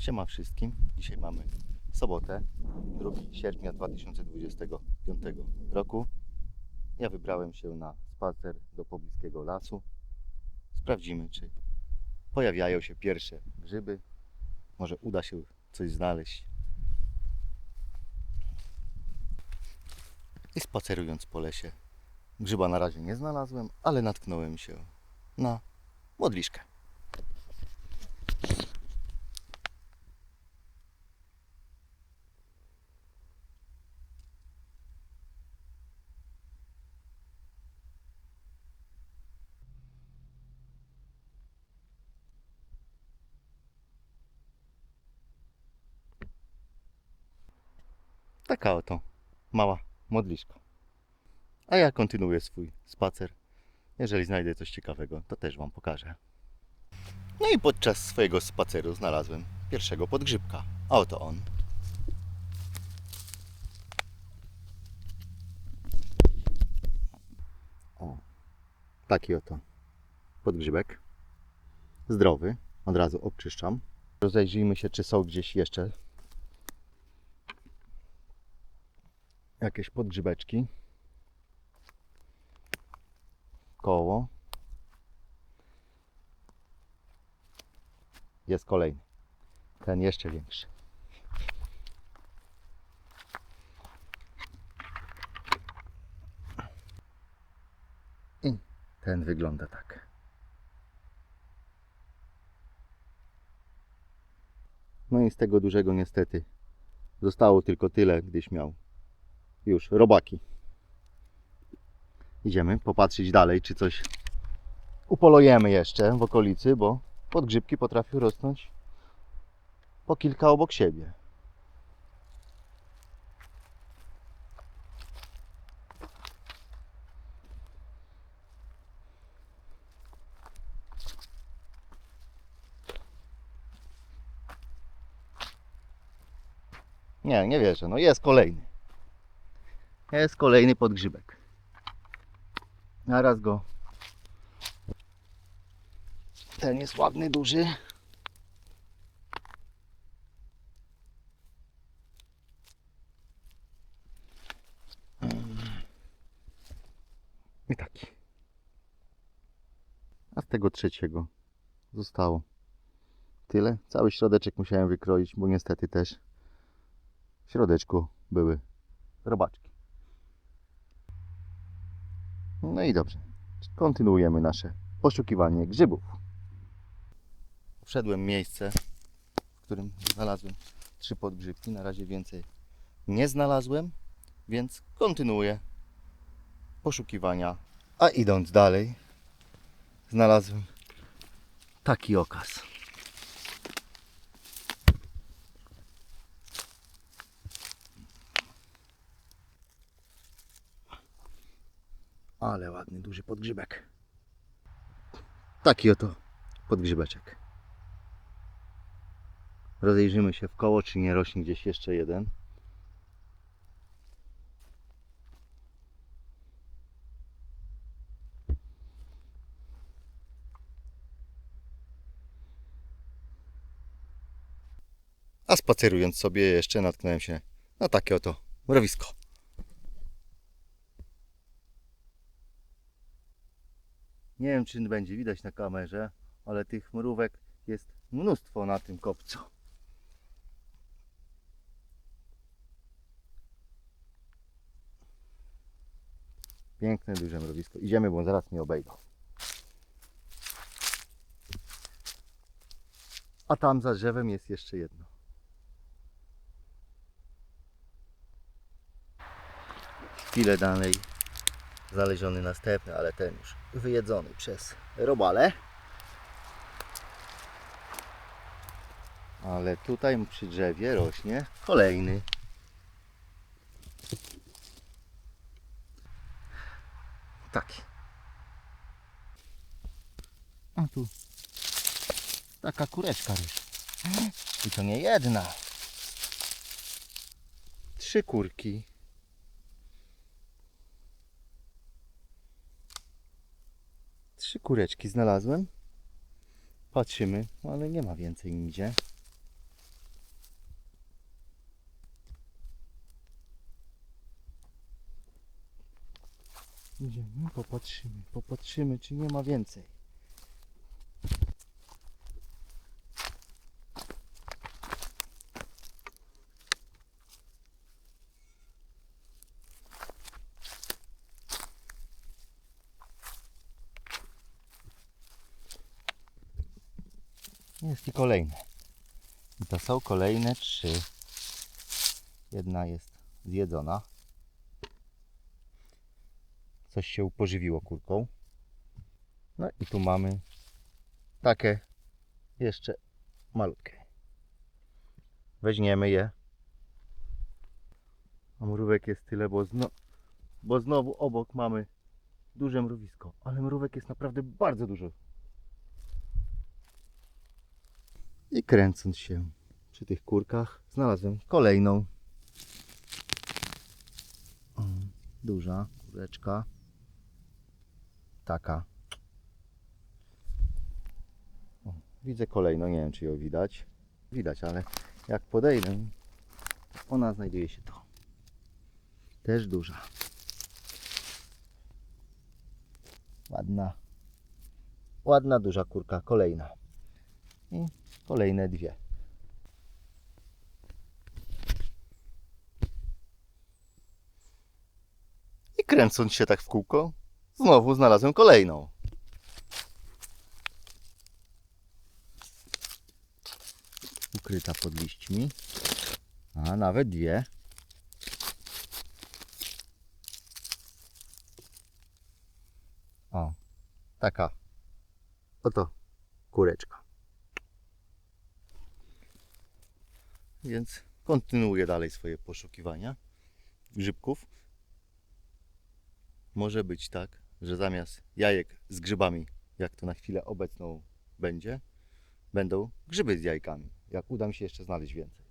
Siema wszystkim. Dzisiaj mamy sobotę, 2 sierpnia 2025 roku. Ja wybrałem się na spacer do pobliskiego lasu. Sprawdzimy, czy pojawiają się pierwsze grzyby. Może uda się coś znaleźć. I spacerując po lesie, grzyba na razie nie znalazłem, ale natknąłem się na modliszkę. Taka oto mała modliszka. A ja kontynuuję swój spacer. Jeżeli znajdę coś ciekawego, to też Wam pokażę. No i podczas swojego spaceru znalazłem pierwszego podgrzybka. A oto on. O, taki oto podgrzybek. Zdrowy. Od razu obczyszczam. Rozejrzyjmy się, czy są gdzieś jeszcze jakieś podgrzybeczki. Koło. Jest kolejny. Ten jeszcze większy. I ten wygląda tak. No i z tego dużego niestety zostało tylko tyle, gdyś miał już robaki. Idziemy popatrzeć dalej, czy coś upolujemy jeszcze w okolicy, bo podgrzybki potrafią rosnąć po kilka obok siebie. Nie, nie wierzę. No jest kolejny. Jest kolejny podgrzybek. Naraz go. Ten jest ładny, duży. I taki. A z tego trzeciego zostało tyle. Cały środeczek musiałem wykroić, bo niestety też w środeczku były robaczki. No i dobrze. Kontynuujemy nasze poszukiwanie grzybów. Wszedłem miejsce, w którym znalazłem trzy podgrzybki. Na razie więcej nie znalazłem, więc kontynuuję poszukiwania. A idąc dalej, znalazłem taki okaz. Ale ładny, duży podgrzybek. Taki oto podgrzybeczek. Rozejrzymy się w koło, czy nie rośnie gdzieś jeszcze jeden. A spacerując sobie jeszcze natknąłem się na takie oto mrowisko. Nie wiem, czy będzie widać na kamerze, ale tych mrówek jest mnóstwo na tym kopcu. Piękne, duże mrowisko. Idziemy, bo zaraz mnie obejdą. A tam za drzewem jest jeszcze jedno. Chwilę dalej znaleziony następny, ale ten już wyjedzony przez robale. Ale tutaj przy drzewie rośnie kolejny. Taki. A tu taka kureczka rośnie. I to nie jedna. Trzy kurki. kureczki znalazłem. Patrzymy, ale nie ma więcej nigdzie. Idziemy, popatrzymy, popatrzymy, czy nie ma więcej. Kolejne. I to są kolejne trzy. Jedna jest zjedzona. Coś się upożywiło kurką. No i tu mamy takie jeszcze malutkie. Weźmiemy je. A mrówek jest tyle, bo, zno, bo znowu obok mamy duże mrowisko. Ale mrówek jest naprawdę bardzo dużo. I kręcąc się przy tych kurkach, znalazłem kolejną. Duża kureczka. Taka. O, widzę kolejną, nie wiem czy ją widać. Widać, ale jak podejdę, ona znajduje się tu. Też duża. Ładna. Ładna, duża kurka, kolejna. I kolejne dwie. I kręcąc się tak w kółko, znowu znalazłem kolejną. Ukryta pod liśćmi. A nawet dwie. O, taka oto kureczka. Więc kontynuuję dalej swoje poszukiwania grzybków. Może być tak, że zamiast jajek z grzybami, jak to na chwilę obecną będzie, będą grzyby z jajkami. Jak uda mi się jeszcze znaleźć więcej.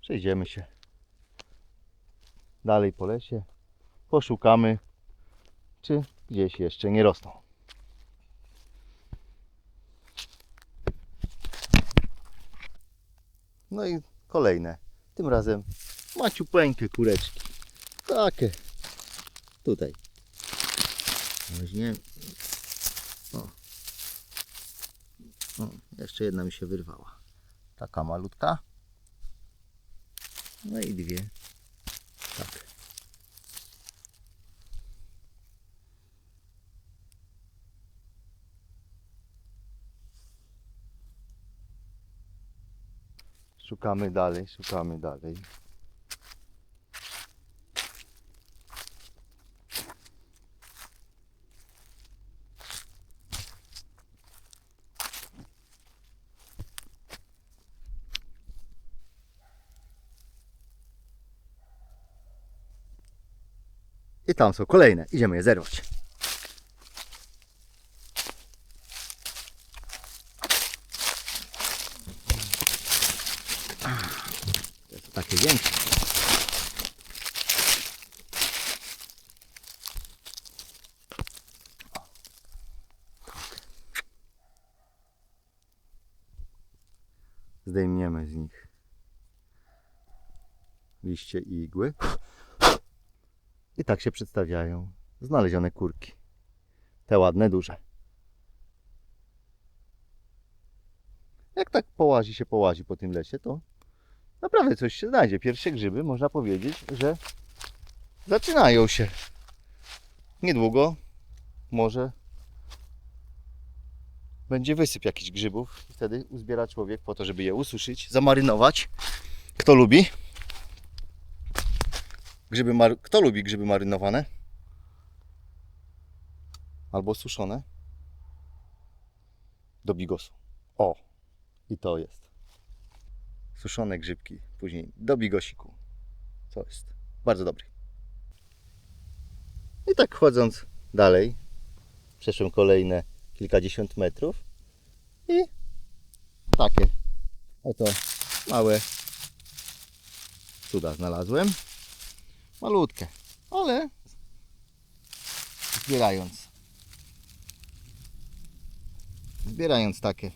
Przejdziemy się dalej po lesie. Poszukamy, czy gdzieś jeszcze nie rosną. No i kolejne. Tym razem maciupeńkie kureczki. Takie. Tutaj. Weźmiemy. O. o. Jeszcze jedna mi się wyrwała. Taka malutka. No i dwie. Tak. Szukamy dalej, szukamy dalej. I tam są kolejne. Idziemy je zerwać. Takie większe. Zdejmiemy z nich liście i igły. I tak się przedstawiają znalezione kurki. Te ładne, duże. Jak tak połazi się, połazi po tym lesie, to naprawdę coś się znajdzie. Pierwsze grzyby, można powiedzieć, że zaczynają się. Niedługo może będzie wysyp jakichś grzybów. I wtedy uzbiera człowiek po to, żeby je ususzyć, zamarynować. Kto lubi? Grzyby mar... Kto lubi grzyby marynowane? Albo suszone? Do bigosu. O! I to jest. Suszone grzybki. Później do bigosiku. To jest bardzo dobry. I tak chodząc dalej, przeszłem kolejne kilkadziesiąt metrów i takie oto małe cuda znalazłem malutkie, ale zbierając zbierając takie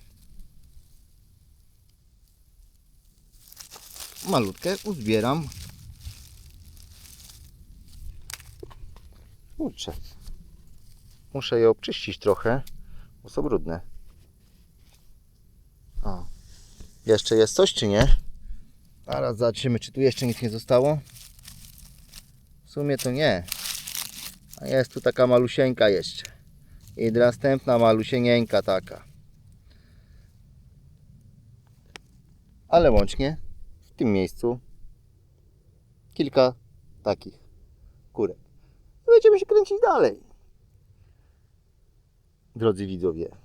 malutkie uzbieram Kurczę. Muszę je obczyścić trochę, bo są brudne. O. Jeszcze jest coś, czy nie? Zaraz zobaczymy, czy tu jeszcze nic nie zostało. W sumie to nie. A jest tu taka malusieńka jeszcze. I następna malusieńka taka. Ale łącznie tym miejscu kilka takich kurek. I Będziemy się kręcić dalej. Drodzy widzowie.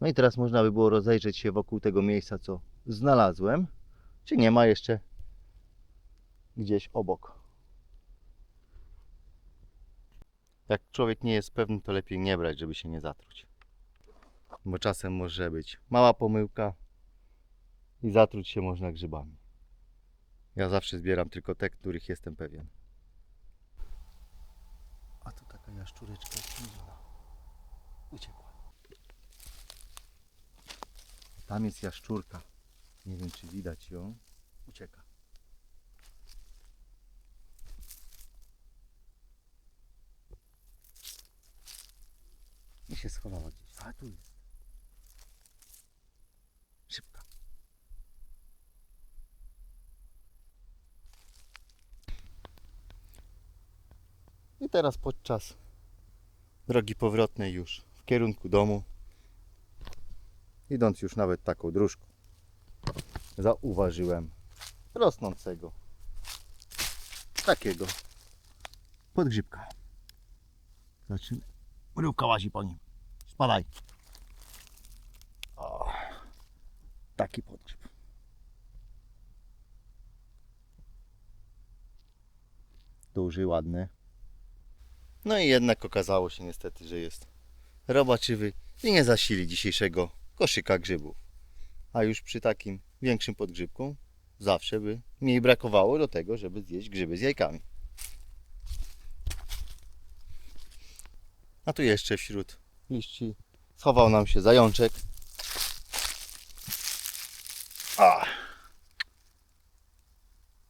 No i teraz można by było rozejrzeć się wokół tego miejsca, co znalazłem. Czy nie ma jeszcze gdzieś obok. Jak człowiek nie jest pewny, to lepiej nie brać, żeby się nie zatruć. Bo czasem może być mała pomyłka i zatruć się można grzybami. Ja zawsze zbieram tylko te, których jestem pewien. A tu taka jaszczureczka zniżona. Uciekła. Tam jest jaszczurka. Nie wiem, czy widać ją. Ucieka. I się schowała gdzieś. A tu jest. Teraz podczas drogi powrotnej już w kierunku domu, idąc już nawet taką dróżką, zauważyłem rosnącego takiego podgrzybka. Zaczyna. Mrówka łazi po nim. Spadaj. O, taki podgrzyb. Duży, ładny. No i jednak okazało się niestety, że jest robaczywy i nie zasili dzisiejszego koszyka grzybów. A już przy takim większym podgrzybku zawsze by mniej brakowało do tego, żeby zjeść grzyby z jajkami. A tu jeszcze wśród liści schował nam się zajączek. A.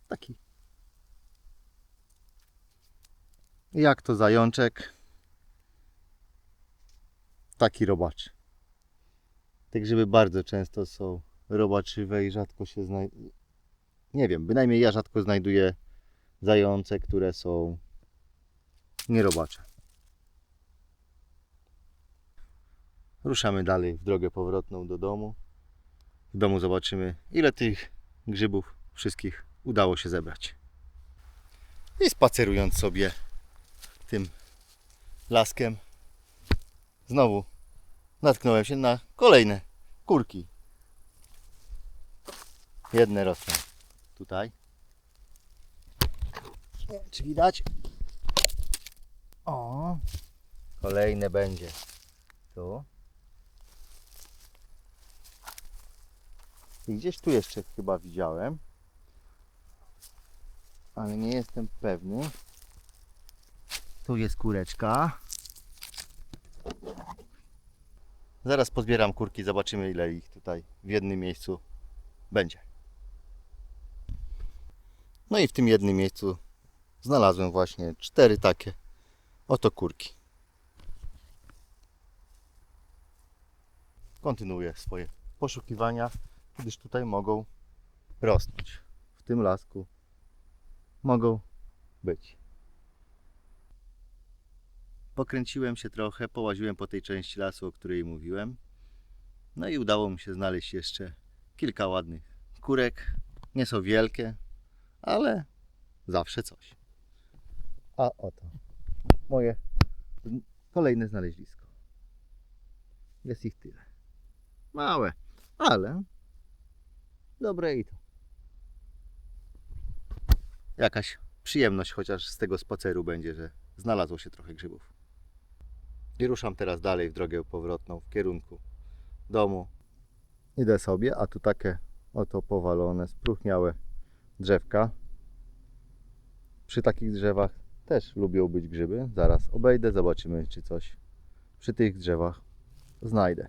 Taki. Jak to zajączek? Taki robacz. Te grzyby bardzo często są robaczywe i rzadko się znajduje. Nie wiem, bynajmniej ja rzadko znajduję zające, które są nierobacze. Ruszamy dalej w drogę powrotną do domu. W domu zobaczymy, ile tych grzybów wszystkich udało się zebrać. I spacerując sobie tym laskiem, znowu natknąłem się na kolejne kurki. Jedne rosną tutaj. Nie wiem, czy widać? O, kolejne będzie tu. I gdzieś tu jeszcze chyba widziałem. Ale nie jestem pewny. Tu jest kureczka. Zaraz pozbieram kurki, zobaczymy ile ich tutaj w jednym miejscu będzie. No i w tym jednym miejscu znalazłem właśnie cztery takie oto kurki. Kontynuuję swoje poszukiwania, gdyż tutaj mogą rosnąć. W tym lasku mogą być. Pokręciłem się trochę, połaziłem po tej części lasu, o której mówiłem. No i udało mi się znaleźć jeszcze kilka ładnych kurek. Nie są wielkie, ale zawsze coś. A oto moje kolejne znalezisko. Jest ich tyle. Małe, ale dobre i to. Jakaś przyjemność chociaż z tego spaceru będzie, że znalazło się trochę grzybów. I ruszam teraz dalej w drogę powrotną w kierunku domu. Idę sobie, a tu takie oto powalone, spróchniałe drzewka. Przy takich drzewach też lubią być grzyby. Zaraz obejdę, zobaczymy, czy coś przy tych drzewach znajdę.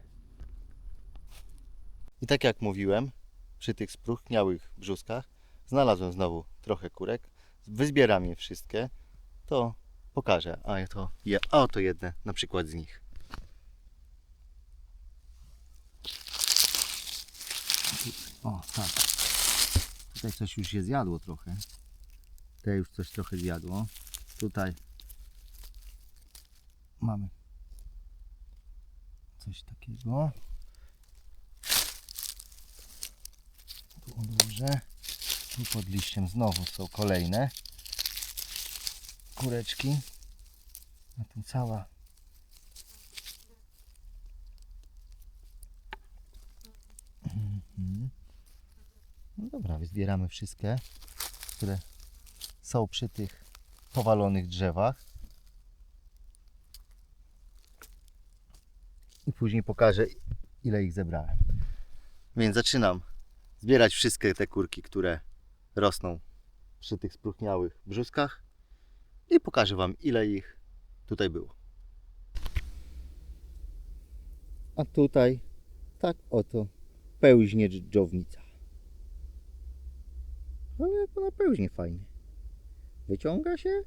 I tak jak mówiłem, przy tych spróchniałych brzuskach znalazłem znowu trochę kurek. Wyzbieram je wszystkie. to pokażę. A to je, a jedne na przykład z nich. O, tak. Tutaj coś już się zjadło trochę. Tutaj już coś trochę zjadło. Tutaj mamy coś takiego. Tu odłożę. Tu pod liściem znowu są kolejne kureczki. A tu cała Mhm. No dobra, zbieramy wszystkie, które są przy tych powalonych drzewach. I później pokażę, ile ich zebrałem. Więc zaczynam zbierać wszystkie te kurki, które rosną przy tych spróchniałych brzuskach i pokażę Wam, ile ich tutaj było. A tutaj tak oto pełźnie dżdżownica. Ale jak ona pełźnie fajnie. Wyciąga się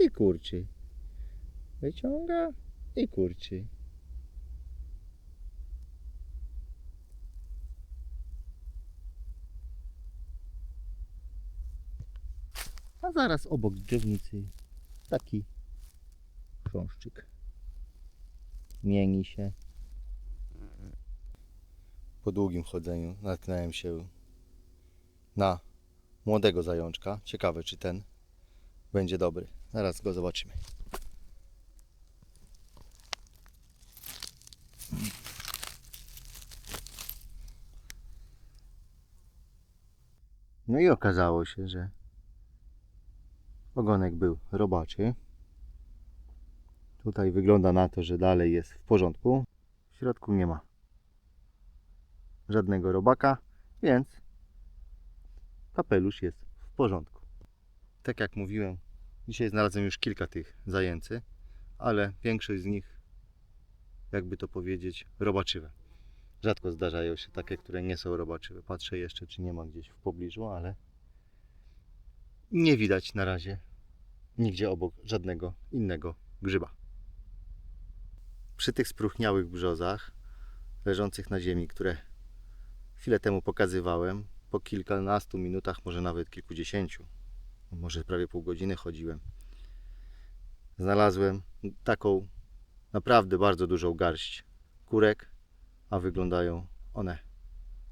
i kurczy. Wyciąga i kurczy. Zaraz obok drzewnicy taki chrząszczyk. Mieni się. Po długim chodzeniu natknąłem się na młodego zajączka. Ciekawe, czy ten będzie dobry. Zaraz go zobaczymy. No i okazało się, że ogonek był robaczy. Tutaj wygląda na to, że dalej jest w porządku. W środku nie ma żadnego robaka, więc kapelusz jest w porządku. Tak jak mówiłem, dzisiaj znalazłem już kilka tych zajęcy, ale większość z nich, jakby to powiedzieć, robaczywe. Rzadko zdarzają się takie, które nie są robaczywe. Patrzę jeszcze, czy nie ma gdzieś w pobliżu, ale nie widać na razie nigdzie obok żadnego innego grzyba. Przy tych spróchniałych brzozach leżących na ziemi, które chwilę temu pokazywałem, po kilkunastu minutach, może nawet kilkudziesięciu, może prawie pół godziny chodziłem, znalazłem taką naprawdę bardzo dużą garść kurek, a wyglądają one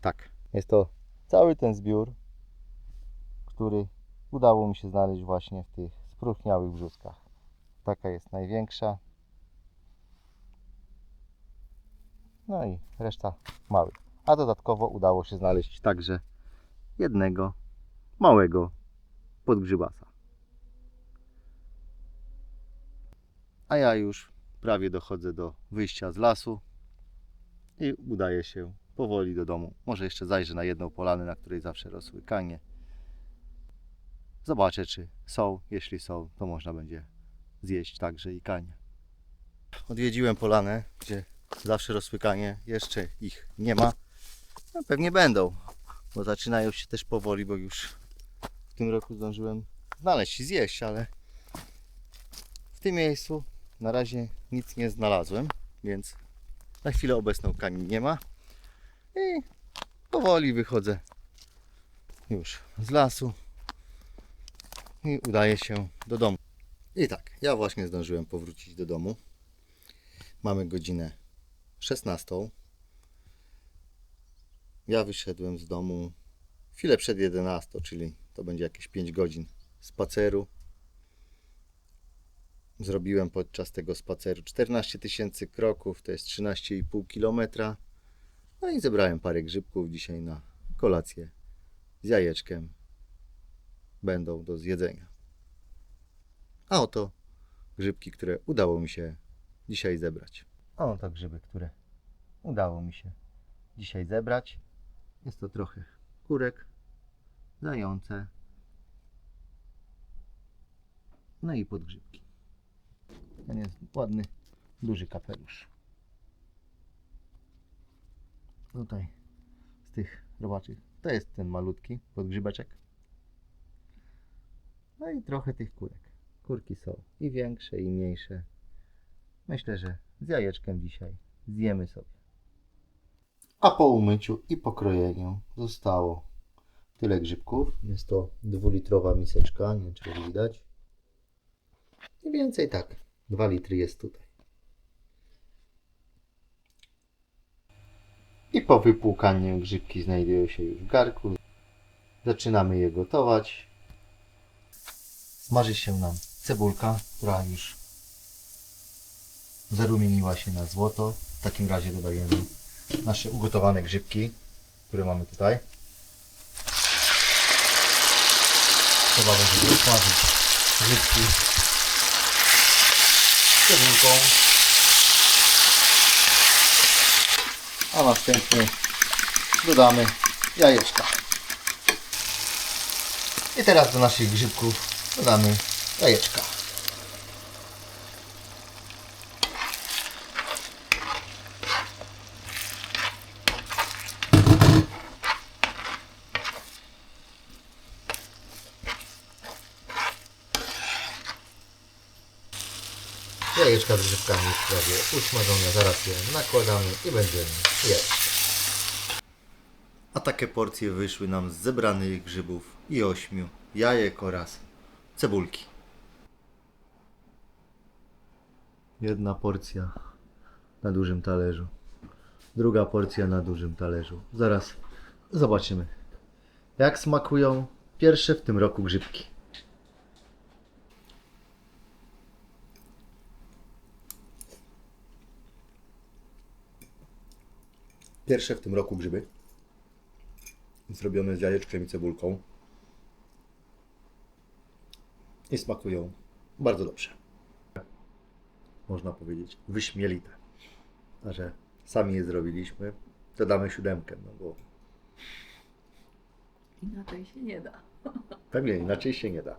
tak. Jest to cały ten zbiór, który udało mi się znaleźć właśnie w tych spróchniałych brzuskach. Taka jest największa. No i reszta małych. A dodatkowo udało się znaleźć także jednego małego podgrzybasa. A ja już prawie dochodzę do wyjścia z lasu i udaję się powoli do domu. Może jeszcze zajrzę na jedną polanę, na której zawsze rosły kanie. Zobaczę, czy są. Jeśli są, to można będzie zjeść także i kanie. Odwiedziłem polanę, gdzie zawsze rosły kanie. Jeszcze ich nie ma. No, pewnie będą, bo zaczynają się też powoli, bo już w tym roku zdążyłem znaleźć i zjeść, ale w tym miejscu na razie nic nie znalazłem, więc na chwilę obecną kani nie ma. I powoli wychodzę już z lasu i udaję się do domu. I tak, ja właśnie zdążyłem powrócić do domu. Mamy godzinę 16. Ja wyszedłem z domu chwilę przed 11, czyli to będzie jakieś 5 godzin spaceru. Zrobiłem podczas tego spaceru 14 tysięcy kroków, to jest 13,5 km. No i zebrałem parę grzybków dzisiaj na kolację z jajeczkiem. Będą do zjedzenia. A oto grzybki, które udało mi się dzisiaj zebrać. A oto grzyby, które udało mi się dzisiaj zebrać. Jest to trochę kurek, zające, no i podgrzybki. Ten jest ładny, duży kapelusz. Tutaj z tych robaczych to jest ten malutki podgrzybeczek. No i trochę tych kurek. Kurki są i większe, i mniejsze. Myślę, że z jajeczkiem dzisiaj zjemy sobie. A po umyciu i pokrojeniu zostało tyle grzybków. Jest to dwulitrowa miseczka, nie wiem czy widać. Mniej więcej tak, 2 litry jest tutaj. I po wypłukaniu grzybki znajdują się już w garku. Zaczynamy je gotować. Smaży się nam cebulka, która już zarumieniła się na złoto. W takim razie dodajemy nasze ugotowane grzybki, które mamy tutaj. Trzeba będzie usmażyć grzybki z cebulką. A następnie dodamy jajeczka. I teraz do naszych grzybków dodamy jajeczka. Jajeczka z grzybkami prawie usmażone, zaraz je nakładamy i będziemy jeść. A takie porcje wyszły nam z zebranych grzybów i ośmiu jajek oraz cebulki. Jedna porcja na dużym talerzu. Druga porcja na dużym talerzu. Zaraz zobaczymy, jak smakują pierwsze w tym roku grzybki. Pierwsze w tym roku grzyby. Zrobione z jajeczkiem i cebulką. I smakują bardzo dobrze. Można powiedzieć wyśmielite. A że sami je zrobiliśmy, to damy siódemkę, no bo Inaczej się nie da. pewnie inaczej się nie da.